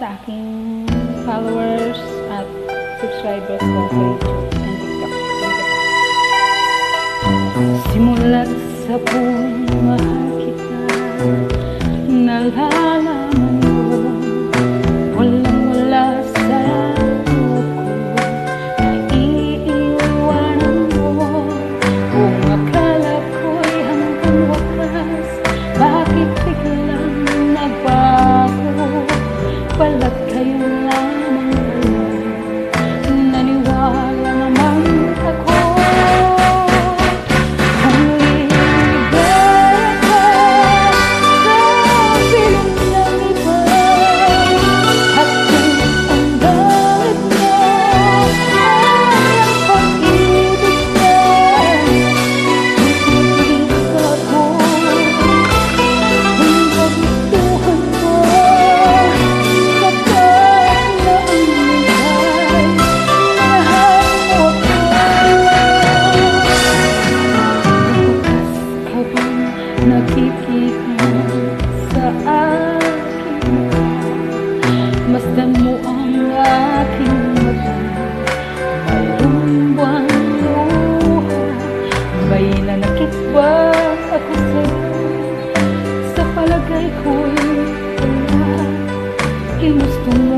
sa aking followers at subscribers ko sa YouTube and TikTok. Simulat sa pong que nos